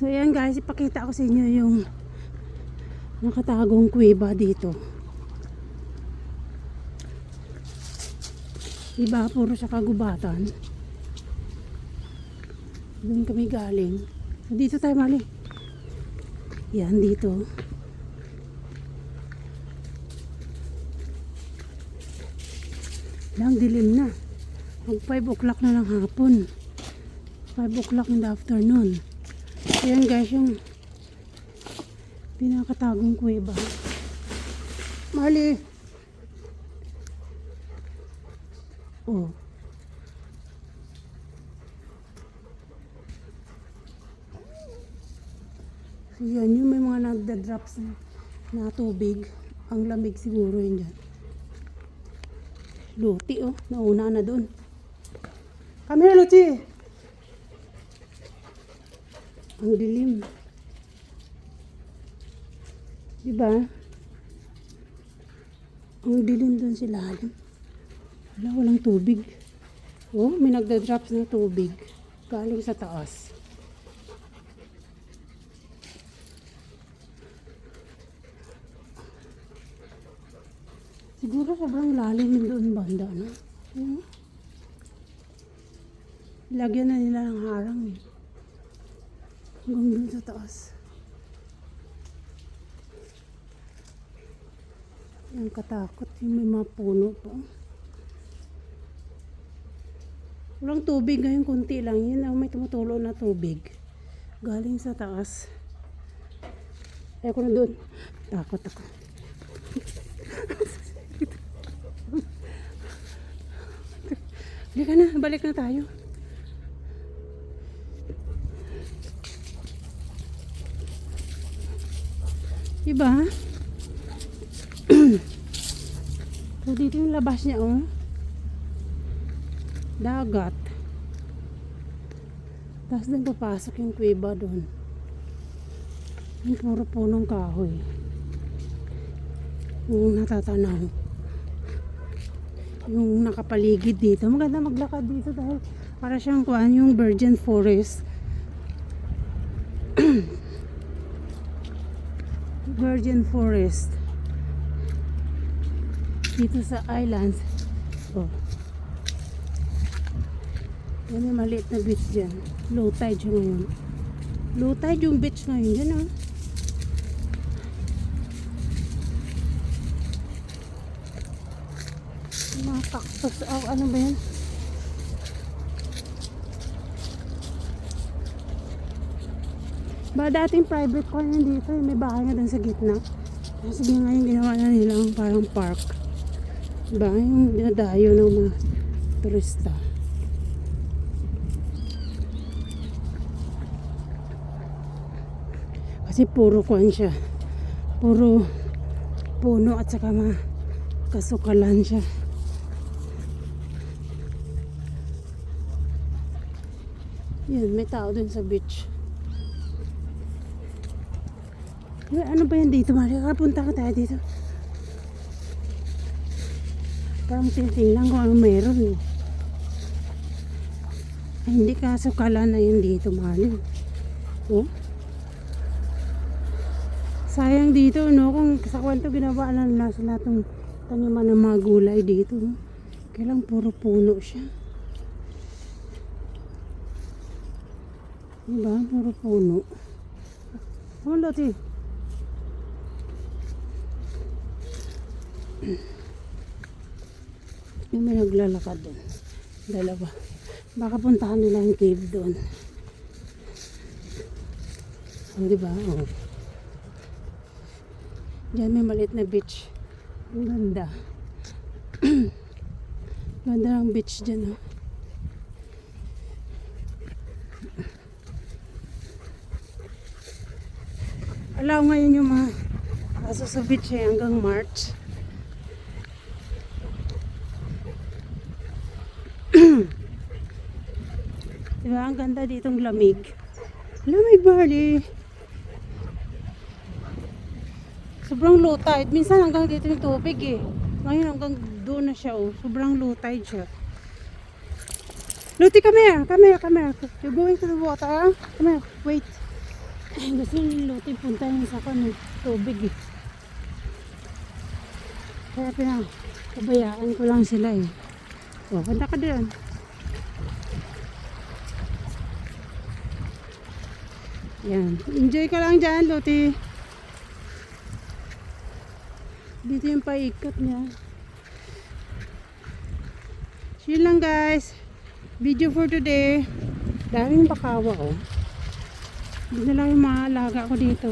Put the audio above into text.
So ayan guys, ipakita ko sa inyo yung nakatagong kuweba dito. Iba, puro sa kagubatan. Doon kami galing. Dito tayo mali. Yan, dito. Lang dilim na. Mag 5 o'clock na ng hapon. 5 o'clock in the afternoon. Ayan guys, yung pinakatagong kuweba. Mali. Oh. So yan, yung may mga nagda-drops na, tubig. Ang lamig siguro yun dyan. Luti oh, nauna na dun. Come here, Luti! Ang dilim. Diba? Ang dilim dun sa lalim. Wala, walang tubig. Oh, may nagda-drops na tubig. Galing sa taas. Siguro sobrang lalim yun doon banda, no? Hmm? Lagyan na nila ng harang eh. Hanggang doon sa taas. Yan katakot yung may mga puno po. Walang tubig ngayon, kunti lang. Yun ang may tumutulo na tubig. Galing sa taas. Ayoko na doon. Takot ako. Halika na, balik na tayo. Diba? so, dito yung labas niya, oh. Dagat. Tapos doon papasok yung kuweba doon. Yung puro punong kahoy. Yung natatanaw yung nakapaligid dito. Maganda maglakad dito dahil para siyang kuan yung virgin forest. virgin forest. Dito sa islands. Oh. Yan may maliit na beach dyan. Low tide siya ngayon. Low tide yung beach ngayon dyan oh. Mga cactus. Oh, ano ba yan? Ba dating private ko yan dito. eh. May bahay nga dun sa gitna. Sige ngayon ginawa na nilang parang park. Diba? Yung dinadayo ng mga turista. Kasi puro kuan siya. Puro puno at saka mga kasukalan siya. Yun, may tao dun sa beach. Uy, ano ba yan dito, Maria? Kapunta ka tayo dito. Parang tinitingnan ko ano meron eh. Ay, hindi kaso kala na yun dito, Maria. Oh. Sayang dito, no? Kung sa kwento ginawa na nila sa lahat ng taniman ng mga gulay dito. No? Kailang puro puno siya. Diba? Puro puno. Ano dati? Yung may naglalakad doon. Dalawa. Baka puntahan nila yung cave doon. Oh, diba? Oh. Diyan may maliit na beach. Ang ganda. ganda ng beach dyan, oh. Alaw ngayon yung mga aso sa beach eh, hanggang March. Diba? Ang ganda ditong lamig. Lamig, Barley. Sobrang low tide. Minsan hanggang dito yung tubig eh. Ngayon hanggang doon na siya oh. Sobrang low tide siya. Luti, come here. Come here, come here. You're going to the water. ah? Come here. Wait. Gusto ni Luti puntahin sa kano, tubig eh. Kaya pinakabayaan ko lang sila eh. O, punta ka doon. Yan. Enjoy ka lang dyan, Luti. Dito yung paikot niya. Yun lang guys. Video for today. Daming bakawa oh. Na lang yung mga alaga ko dito.